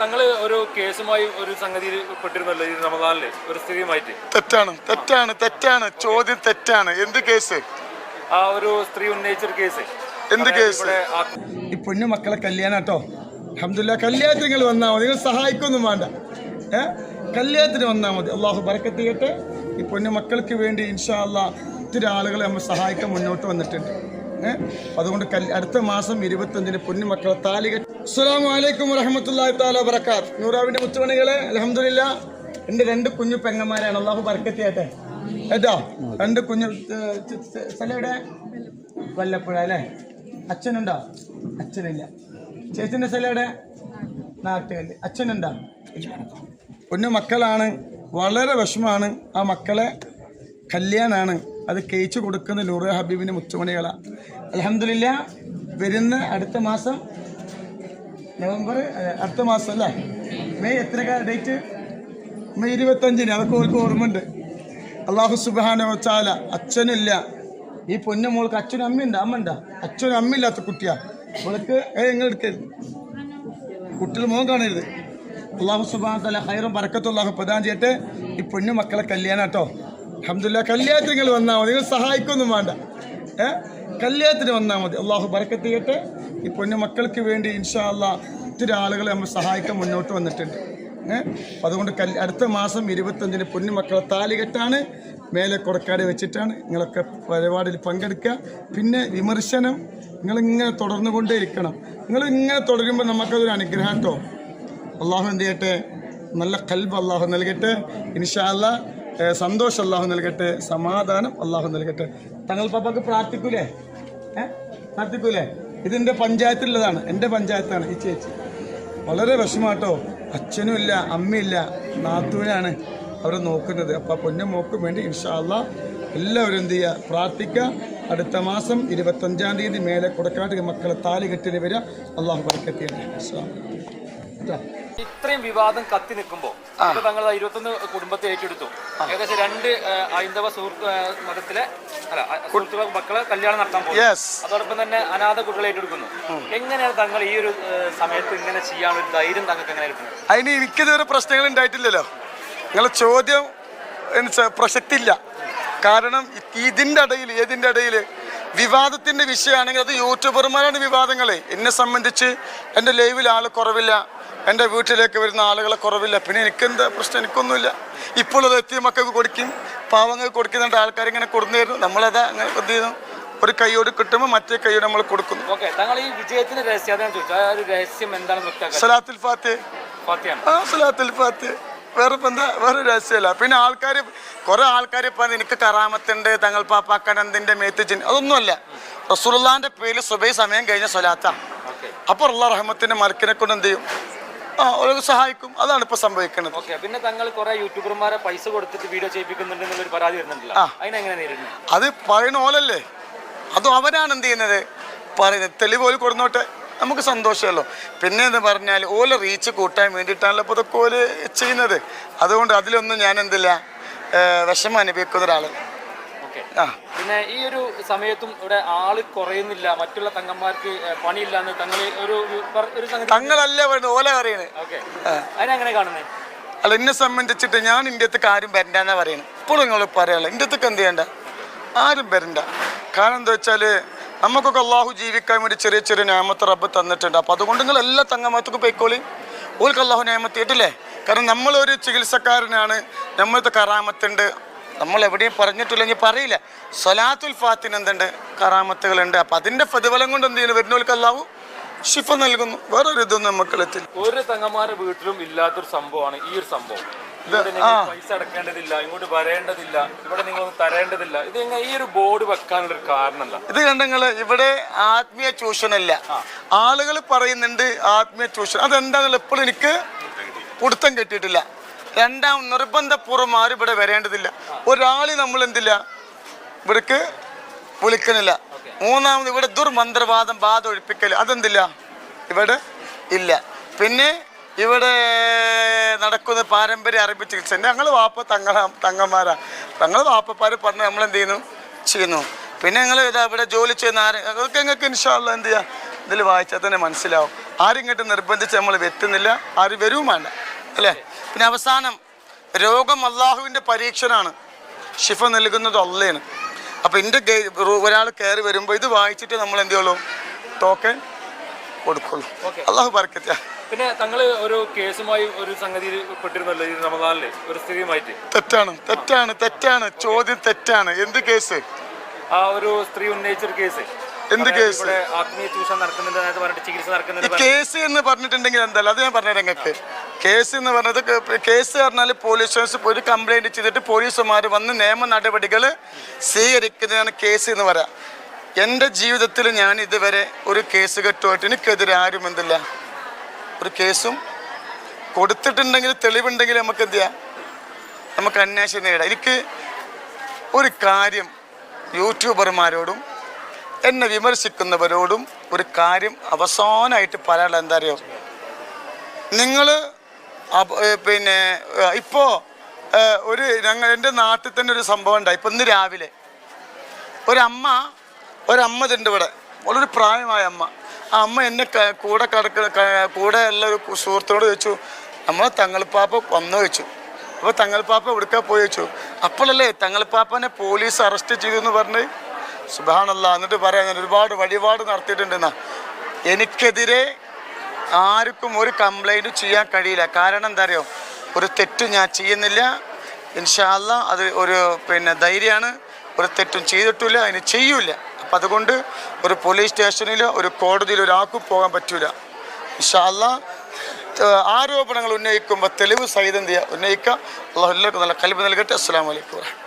ഞങ്ങൾ ഒരു കേസുമായി ഒരു സംഗതിയിൽ പെട്ടിരുന്നല്ലോ ഈ റമദാനിൽ ഒരു സ്ത്രീയുമായിട്ട്. തെറ്റാണ് തെറ്റാണ് തെറ്റാണ് ചോദ്യം തെറ്റാണ്. എന്ത് കേസ്? ആ ഒരു സ്ത്രീ ഉന്നയിച്ചൊരു കേസ്. എന്ത് കേസ്? ഈ പൊന്നു മക്കളെ കല്യാണം കേട്ടോ. അഹമ്മദില്ല കല്യാണത്തിന് നിങ്ങൾ വന്നാൽ മതി. നിങ്ങൾ സഹായിക്കൊന്നും വേണ്ട. ഏ? കല്യാണത്തിന് വന്നാൽ മതി. അള്ളാഹു ബറക്കത്ത് കേട്ട്. ഈ പൊന്നു മക്കൾക്ക് വേണ്ടി ഇൻഷാ അല്ലാ ഒത്തിരി ആളുകളെ നമ്മൾ സഹായിക്കാൻ മുന്നോട്ട് വന്നിട്ടുണ്ട്. അതുകൊണ്ട് അടുത്ത മാസം ഇരുപത്തഞ്ചിന് പൊന്നുമക്കളെ താലിക അസ്സലാമു അലൈക്കും വറഹമത്തല്ലാഹി താല വറക്കാത്ത് നൂറാവിന്റെ മുത്തുമണികളെ അലഹമില്ല എന്റെ രണ്ട് കുഞ്ഞു പെങ്ങന്മാരാണ്. അള്ളാഹു ഏറ്റോ കേട്ടോ രണ്ട് കുഞ്ഞു സ്ഥലം എവിടെ വല്ലപ്പുഴ അല്ലേ? അച്ഛനുണ്ടോ? അച്ഛനില്ല. ചേച്ചിന്റെ സ്ഥലം എവിടെ അച്ഛനുണ്ടോ? പൊന്നു മക്കളാണ്. വളരെ വിഷമാണ് ആ മക്കളെ കല്യാണാണ്. അത് കഴിച്ചു കൊടുക്കുന്ന നൂറ് ഹബീബിന്റെ മുത്തുമണികളാണ് അലഹമില്ല വരുന്ന അടുത്ത മാസം നവംബർ അടുത്ത മാസം അല്ലേ? മെയ് എത്ര ഡേറ്റ്? മെയ് ഇരുപത്തഞ്ചിന് അതൊക്കെ ഓർക്ക് ഓർമ്മയുണ്ട്. അള്ളാഹു സുബാന വച്ചാല അച്ഛനില്ല. ഈ പൊന്നു മോൾക്ക് അച്ഛനും അമ്മയുണ്ട് അമ്മ ഉണ്ടാ അച്ഛനും അമ്മയില്ലാത്ത കുട്ടിയാ. മോൾക്ക് ഏ നിങ്ങൾ എടുക്കരുത് കുട്ടികൾ മോൻ കാണരുത്. അള്ളാഹു സുബാന തല ഹൈറും പറക്കത്തുള്ള പ്രധാനം ചെയ്യട്ടെ. ഈ പൊന്നു മക്കളെ കല്യാണം കേട്ടോ അഹമ്മദില്ല കല്യാണത്തിന് വന്നാൽ മതി. നിങ്ങൾ സഹായിക്കൊന്നും വേണ്ട. ഏ? കല്യാണത്തിന് വന്നാൽ മതി. അള്ളാഹു ബറക്കത്ത് ഈ പൊന്നു മക്കൾക്ക് വേണ്ടി ഇൻഷാ അല്ലാ ഒത്തിരി ആളുകളെ നമ്മൾ സഹായിക്കാൻ മുന്നോട്ട് വന്നിട്ടുണ്ട്. ഏ? അതുകൊണ്ട് കൽ അടുത്ത മാസം ഇരുപത്തഞ്ചിന് പൊന്നു മക്കളെ താലികെട്ടാണ് മേലെ കൊടക്കാട് വെച്ചിട്ടാണ്. നിങ്ങളൊക്കെ പരിപാടിയിൽ പങ്കെടുക്കുക. പിന്നെ വിമർശനം. നിങ്ങളിങ്ങനെ തുടർന്നുകൊണ്ടേ ഇരിക്കണം നിങ്ങൾ ഇങ്ങനെ തുടരുമ്പോൾ നമുക്കതൊരു അനുഗ്രഹം കേട്ടോ. അള്ളാഹു എന്ത് ചെയ്യട്ടെ? നല്ല കൽബ് അള്ളാഹു നൽകട്ടെ. ഇൻഷാല്ല സന്തോഷം അള്ളാഹു നൽകട്ടെ സമാധാനം അള്ളാഹു നൽകട്ടെ. തങ്ങൾ പാപ്പക്ക് പ്രാർത്ഥിക്കൂലേ? പ്രാർത്ഥിക്കൂലേ? ഇതിന്റെ പഞ്ചായത്തിലുള്ളതാണ്. എന്റെ പഞ്ചായത്താണ് ഈ ചേച്ചി. വളരെ വിഷമാട്ടോ അച്ഛനും ഇല്ല അമ്മയില്ല നാത്തൂനാണ് അവരെ നോക്കുന്നത്. അപ്പോൾ പൊന്നും പൊന്നു മോക്കും വേണ്ടി ഇൻഷാല്ല എല്ലാവരും എന്ത് ചെയ്യുക പ്രാർത്ഥിക്കുക അടുത്ത മാസം ഇരുപത്തഞ്ചാം തീയതി മേലെ കൊടുക്കാട്ട് മക്കളെ താലി കെട്ടിന് വരിക അള്ളാഹു ബർക്കത്തിയാണ് അല്ലാ. ഇത്രയും വിവാദം കത്തി നിൽക്കുമ്പോൾ തങ്ങൾ ഇരുപത്തൊന്ന് കുടുംബത്തെ ഏറ്റെടുത്തു. ഏകദേശം രണ്ട് ഹൈന്ദവ സുഹൃത്ത് മതത്തിലെ അല്ല മക്കളെ കല്യാണം നടത്താൻ പോകും അതോടൊപ്പം തന്നെ അനാഥ കുട്ടികളെ ഏറ്റെടുക്കുന്നു. എങ്ങനെയാണ് തങ്ങൾ ഈ ഒരു സമയത്ത് ഇങ്ങനെ ചെയ്യാനുള്ള ഒരു ധൈര്യം തങ്ങൾക്ക് എങ്ങനെ കിട്ടുന്നത് അതിന് എനിക്കിതുവരെ പ്രശ്നങ്ങൾ ഉണ്ടായിട്ടില്ലല്ലോ. നിങ്ങളെ ചോദ്യം പ്രസക്തിയില്ല. കാരണം ഇതിന്റെ ഇടയിൽ ഏതിന്റെ ഇടയിൽ വിവാദത്തിന്റെ വിഷയമാണെങ്കിൽ അത് യൂട്യൂബർമാരാണ് വിവാദങ്ങളെ. എന്നെ സംബന്ധിച്ച് എന്റെ ലൈവിൽ ആൾ കുറവില്ല. എന്റെ വീട്ടിലേക്ക് വരുന്ന ആളുകളെ കുറവില്ല. പിന്നെ എനിക്കെന്താ പ്രശ്നം? എനിക്കൊന്നുമില്ല. ഇപ്പോൾ അത് എത്തിയ മക്കൾക്ക് കൊടുക്കും. പാവങ്ങൾക്ക് കൊടുക്കുന്നുണ്ട് ആൾക്കാർ ഇങ്ങനെ കൊടുന്നു തരുന്നു. നമ്മളത് അങ്ങനെ എന്ത് ചെയ്യുന്നു. ഒരു കൈയോട് കിട്ടുമ്പോൾ മറ്റേ കൈയോട് നമ്മൾ കൊടുക്കുന്നു. ഈ വിജയത്തിന്റെ രഹസ്യം സലാത്തുൽ ഫാത്തേ. ആ സലാത്തുൽ ഫാത്തി. വേറെ ഇപ്പം എന്താ? വേറെ രഹസ്യമല്ല. പിന്നെ ആൾക്കാർ കുറെ ആൾക്കാർ ഇപ്പം എനിക്ക് കറാമത്തുണ്ട് തങ്ങൾ പാപ്പാക്കനന്തിന്റെ മേത്തുജിൻ അതൊന്നുമല്ല. റസൂലുള്ളാന്റെ പേരിൽ സുബൈ സമയം കഴിഞ്ഞ സ്വലാത്താണ്. അപ്പോൾ ഉള്ള റഹ്മത്തിന്റെ മലക്കിനെ കൊണ്ട് എന്ത് ചെയ്യും? ആ സഹായിക്കും. അതാണ് ഇപ്പൊ സംഭവിക്കുന്നത് ഓക്കെ പിന്നെ തങ്ങൾ കുറെ യൂട്യൂബർമാരെ പൈസ കൊടുത്തിട്ട് വീഡിയോ ചെയ്യിപ്പിക്കുന്നുണ്ട് എന്നുള്ളൊരു പരാതി വരുന്നുണ്ടല്ലോ. അതിനെങ്ങനെ നേരിടുന്നു? അത് പറയുന്ന ഓലല്ലേ? അതും അവരാണ് എന്ത് ചെയ്യുന്നത്? പറയുന്നത് തെളിവ് ഓൽ കൊടുന്നോട്ടെ. നമുക്ക് സന്തോഷമല്ലോ. പിന്നെ എന്ന് പറഞ്ഞാൽ ഓല റീച്ച് കൂട്ടാൻ വേണ്ടിയിട്ടാണല്ലോ ഇപ്പോൾ ഇതൊക്കെ ഓൽ ചെയ്യുന്നത്. അതുകൊണ്ട് അതിലൊന്നും ഞാൻ എന്തില്ല. വിഷമം അനുഭവിക്കുന്ന ഒരാൾ ഓക്കെ. പിന്നെ ഈ ഒരു സമയത്തും ഇവിടെ ആൾ കുറയുന്നില്ല മറ്റുള്ള തങ്ങന്മാർക്ക് പണിയില്ലാന്ന് പണിയില്ല എന്ന് തങ്ങൾ ഒരു തങ്ങളല്ലേ ഒരു തങ്ങളല്ല ഓല പറയണേ. ഓക്കെ. അതിനെങ്ങനെ കാണുന്നേ? അല്ല എന്നെ സംബന്ധിച്ചിട്ട് ഞാൻ ഇന്ത്യത്തേക്ക് ആരും വരണ്ടെന്നാ പറയുന്നത് ഇപ്പോഴും നിങ്ങൾ പറയാനുള്ള ഇന്ത്യത്തേക്ക് എന്ത് ചെയ്യണ്ട? ആരും വരണ്ട. കാരണം എന്താ വെച്ചാൽ നമുക്കൊക്കെ അള്ളാഹു ജീവിക്കാൻ വേണ്ടി ചെറിയ ചെറിയ നിയമത്ത് റബ്ബ് തന്നിട്ടുണ്ട്. അപ്പൊ അതുകൊണ്ട് നിങ്ങൾ എല്ലാ തങ്ങമ്മത്തേക്കും പോയിക്കോളി. ഓൾക്ക് അള്ളാഹു നിയമത്ത് കേട്ടില്ലേ? കാരണം നമ്മളൊരു ചികിത്സക്കാരനാണ്. നമ്മളത്തെ കറാമത്തുണ്ട്. നമ്മൾ എവിടെയും പറഞ്ഞിട്ടില്ലെങ്കിൽ പറയില്ല. സൊലാത്തുൽ ഫാത്തിന് എന്തുണ്ട്? കറാമത്തുകളുണ്ട്. അപ്പം അതിന്റെ പ്രതിഫലം കൊണ്ട് എന്ത് ചെയ്യുന്നു? വരുന്നവർക്ക് അല്ലാവൂ ഷിഫ നൽകുന്നു. വേറൊരു ഇതൊന്നും നമുക്ക് ഒരു തങ്ങന്മാരുടെ വീട്ടിലും ഇല്ലാത്തൊരു സംഭവമാണ് ഈ ഒരു സംഭവം. പൈസ അടക്കേണ്ടതില്ല ഇങ്ങോട്ട് വരേണ്ടതില്ല ഇവിടെ നിങ്ങൾ തരേണ്ടതില്ല. ഇത് ഈ ഒരു ബോർഡ് വെക്കാനുള്ള ഒരു കാരണം എന്താ? ഇത് കണ്ടങ്ങൾ ഇവിടെ ആത്മീയ ചൂഷണമില്ല. ആളുകൾ പറയുന്നുണ്ട് ആത്മീയ ചൂഷണം. അതെന്താണെന്നുള്ള ഇപ്പോൾ എനിക്ക് പിടുത്തം കിട്ടിയിട്ടില്ല. രണ്ടാം നിർബന്ധപൂർവം ആരും ഇവിടെ വരേണ്ടതില്ല. ഒരാളി നമ്മൾ എന്തില്ല? ഇവിടേക്ക് വിളിക്കണില്ല. മൂന്നാമത് ഇവിടെ ദുർമന്ത്രവാദം ബാധ ഒഴിപ്പിക്കൽ അതെന്തില്ല? ഇവിടെ ഇല്ല. പിന്നെ ഇവിടെ നടക്കുന്ന പാരമ്പര്യ അറബി ചികിത്സ ഞങ്ങൾ വാപ്പ തങ്ങ തങ്ങന്മാരാ. തങ്ങൾ വാപ്പപ്പാര് പറഞ്ഞ് നമ്മൾ എന്ത് ചെയ്യുന്നു? ചെയ്യുന്നു. പിന്നെ ഞങ്ങൾ ഇതാ ഇവിടെ ജോലി ചെയ്യുന്ന ആര്? അതൊക്കെ ഞങ്ങൾക്ക് ഇൻഷാള്ള എന്ത് ചെയ്യാം? ഇതിൽ വായിച്ചാൽ തന്നെ മനസ്സിലാവും. ആരും ഇങ്ങോട്ട് നിർബന്ധിച്ച് നമ്മൾ വെത്തുന്നില്ല ആരും വരുവും വേണ്ട. അല്ലേ? പിന്നെ അവസാനം രോഗം അള്ളാഹുവിന്റെ പരീക്ഷനാണ്. ശിഫ നൽകുന്നത് അള്ളയാണ് അപ്പോൾ എന്റെ ഒരാൾ കയറി വരുമ്പോൾ ഇത് വായിച്ചിട്ട് നമ്മൾ എന്ത് ചെയ്യുള്ളൂ? ടോക്കൺ കൊടുക്കുള്ളൂ. അള്ളാഹു പറക്കത്തിയ പിന്നെ തങ്ങൾ ഒരു കേസുമായി ഒരു സംഗതി പെട്ടിരുന്നല്ലോ റമദാനിൽ. ഒരു തെറ്റാണ് തെറ്റാണ് തെറ്റാണ്. ചോദ്യം തെറ്റാണ്. എന്ത് കേസ്? ആ ഒരു സ്ത്രീ ഉന്നയിച്ചൊരു കേസ്. എന്ത് കേസ്? ഈ കേസ് എന്ന് പറഞ്ഞിട്ടുണ്ടെങ്കിൽ എന്തല്ല അത് ഞാൻ പറഞ്ഞത് നിങ്ങൾക്ക്. കേസ് എന്ന് പറഞ്ഞത് കേസ് പറഞ്ഞാൽ പോലീസ് സ്റ്റേഷൻസ് ഒരു കംപ്ലൈന്റ് ചെയ്തിട്ട് പോലീസുമാർ വന്ന് നിയമ നടപടികൾ സ്വീകരിക്കുന്നതാണ് കേസ് എന്ന് പറയാം. എന്റെ ജീവിതത്തിൽ ഞാൻ ഇതുവരെ ഒരു കേസ് കെട്ടുമായിട്ട് എനിക്കെതിരെ ആരും എന്തില്ല. ഒരു കേസും കൊടുത്തിട്ടുണ്ടെങ്കിൽ തെളിവുണ്ടെങ്കിൽ നമുക്ക് എന്ത് ചെയ്യാം? നമുക്ക് അന്വേഷണം നേടാം എനിക്ക് ഒരു കാര്യം യൂട്യൂബർമാരോടും എന്നെ വിമർശിക്കുന്നവരോടും ഒരു കാര്യം അവസാനമായിട്ട് പറയാനുള്ള എന്താ അറിയോ? നിങ്ങൾ പിന്നെ ഇപ്പോൾ ഇപ്പോ ഒരു ഞങ്ങൾ എന്റെ നാട്ടിൽ തന്നെ ഒരു സംഭവം ഉണ്ടായി. ഇപ്പം ഇന്ന് രാവിലെ ഒരമ്മ ഒരമ്മ ഇതുണ്ട് ഇവിടെ. വളരെ പ്രായമായ അമ്മ. ആ അമ്മ എന്നെ കൂടെ കടക്ക കൂടെ ഉള്ള ഒരു സുഹൃത്തോട് ചോദിച്ചു നമ്മളെ തങ്ങൾപ്പാപ്പ വന്നു? ചോദിച്ചു. അപ്പോൾ തങ്ങൾപ്പാപ്പ എവിടുക്കാ പോയി? ചോദിച്ചു. അപ്പോഴല്ലേ തങ്ങൾപ്പാപ്പനെ പോലീസ് അറസ്റ്റ് ചെയ്തു എന്ന് പറഞ്ഞ് സുബാനല്ല എന്നിട്ട് പറയാം ഞാൻ ഒരുപാട് വഴിപാട് നടത്തിയിട്ടുണ്ടെന്നാ. എനിക്കെതിരെ ആർക്കും ഒരു കംപ്ലൈന്റ് ചെയ്യാൻ കഴിയില്ല. കാരണം എന്താ അറിയോ ഒരു തെറ്റും ഞാൻ ചെയ്യുന്നില്ല. ഇൻഷാല്ല അത് ഒരു പിന്നെ ധൈര്യമാണ്. ഒരു തെറ്റും ചെയ്തിട്ടില്ല അതിന് ചെയ്യൂല അപ്പം അതുകൊണ്ട് ഒരു പോലീസ് സ്റ്റേഷനിലോ ഒരു കോടതിയിലോ ഒരാൾക്കും പോകാൻ പറ്റൂല. ഇൻഷാല്ല ആരോപണങ്ങൾ ഉന്നയിക്കുമ്പോൾ തെളിവ് സഹിതം ചെയ്യുക ഉന്നയിക്കുക. അള്ളാഹു എല്ലാവർക്കും നല്ല കൽബ് നൽകട്ടെ. അസ്സാം വലൈക്കും